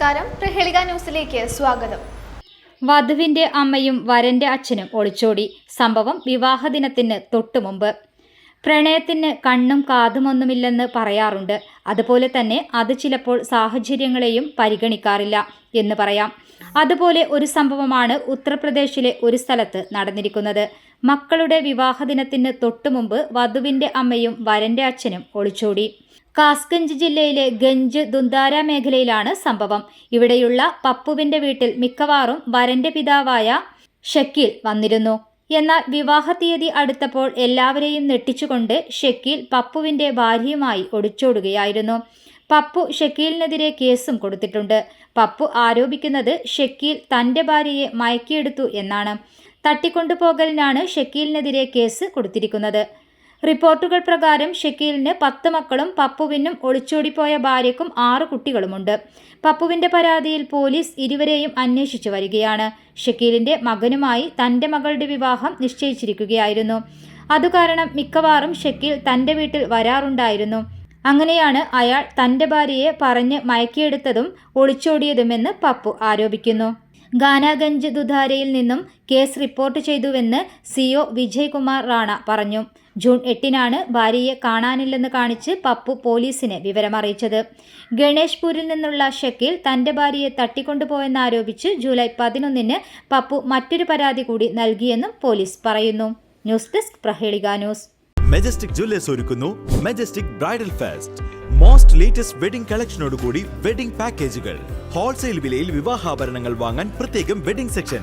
നമസ്കാരം. പ്രഹേളിക ന്യൂസിലേക്ക് സ്വാഗതം. വധുവിന്റെ അമ്മയും വരന്റെ അച്ഛനും ഒളിച്ചോടി. സംഭവം വിവാഹദിനത്തിന് തൊട്ടുമുമ്പ് പ്രണയത്തിന് കണ്ണും കാതുമൊന്നുമില്ലെന്ന് പറയാറുണ്ട്. അതുപോലെ തന്നെ അത് ചിലപ്പോൾ സാഹചര്യങ്ങളെയും പരിഗണിക്കാറില്ല എന്ന് പറയാം. അതുപോലെ ഒരു സംഭവമാണ് ഉത്തർപ്രദേശിലെ ഒരു സ്ഥലത്ത് നടന്നിരിക്കുന്നത്. മക്കളുടെ വിവാഹദിനത്തിന് തൊട്ടുമുമ്പ് വധുവിന്റെ അമ്മയും വരന്റെ അച്ഛനും ഒളിച്ചോടി. കാസ്ഗഞ്ച് ജില്ലയിലെ ഗഞ്ച് ദുന്താര മേഖലയിലാണ് സംഭവം. ഇവിടെയുള്ള പപ്പുവിന്റെ വീട്ടിൽ മിക്കവാറും വരന്റെ പിതാവായ ഷക്കീൽ വന്നിരുന്നു. എന്നാൽ വിവാഹ തീയതി അടുത്തപ്പോൾ എല്ലാവരെയും നെട്ടിച്ചുകൊണ്ട് ഷക്കീൽ പപ്പുവിന്റെ ഭാര്യയുമായി ഒളിച്ചോടുകയായിരുന്നു. പപ്പു ഷക്കീലിനെതിരെ കേസും കൊടുത്തിട്ടുണ്ട്. പപ്പു ആരോപിക്കുന്നത് ഷക്കീൽ തന്റെ ഭാര്യയെ മയക്കിയെടുത്തു എന്നാണ്. തട്ടിക്കൊണ്ടുപോകലിനാണ് ഷക്കീലിനെതിരെ കേസ് കൊടുത്തിരിക്കുന്നത്. റിപ്പോർട്ടുകൾ പ്രകാരം ഷക്കീലിന് പത്ത് മക്കളും പപ്പുവിനും ഒളിച്ചോടിപ്പോയ ഭാര്യയ്ക്കും ആറ് കുട്ടികളുമുണ്ട്. പപ്പുവിന്റെ പരാതിയിൽ പോലീസ് ഇരുവരെയും അന്വേഷിച്ചു വരികയാണ്. ഷക്കീലിന്റെ മകനുമായി തന്റെ മകളുടെ വിവാഹം നിശ്ചയിച്ചിരിക്കുകയായിരുന്നു. അതുകാരണം മിക്കവാറും ഷക്കീൽ തന്റെ വീട്ടിൽ വരാറുണ്ടായിരുന്നു. അങ്ങനെയാണ് അയാൾ തന്റെ ഭാര്യയെ പറഞ്ഞ് മയക്കിയെടുത്തതും ഒളിച്ചോടിയതുമെന്ന് പപ്പു ആരോപിക്കുന്നു. ഗാനാഗഞ്ച് ദുധാരയിൽ നിന്നും കേസ് റിപ്പോർട്ട് ചെയ്തുവെന്ന് സിഒ വിജയ്കുമാർ റാണ പറഞ്ഞു. ജൂൺ എട്ടിനാണ് ഭാര്യയെ കാണാനില്ലെന്ന് കാണിച്ച് പപ്പു പോലീസിനെ വിവരമറിയിച്ചത് ഗണേഷ്പൂരിൽ നിന്നുള്ള ഷക്കീൽ തന്റെ ഭാര്യയെ തട്ടിക്കൊണ്ടുപോയെന്നാരോപിച്ച് ജൂലൈ പതിനൊന്നിന് പപ്പു മറ്റൊരു പരാതി കൂടി നൽകിയെന്നും പോലീസ് പറയുന്നു. News desk Prahelika news. Majestic Jewellers ഒരുക്കുന്നു. Majestic bridal fest most latest wedding കളക്ഷനോടുകൂടി wedding പാക്കേജുകൾ ഹോൾസെയിൽ വിലയിൽ വിവാഹാഭരണങ്ങൾ വാങ്ങാൻ പ്രത്യേകം വെഡിംഗ് സെക്ഷൻ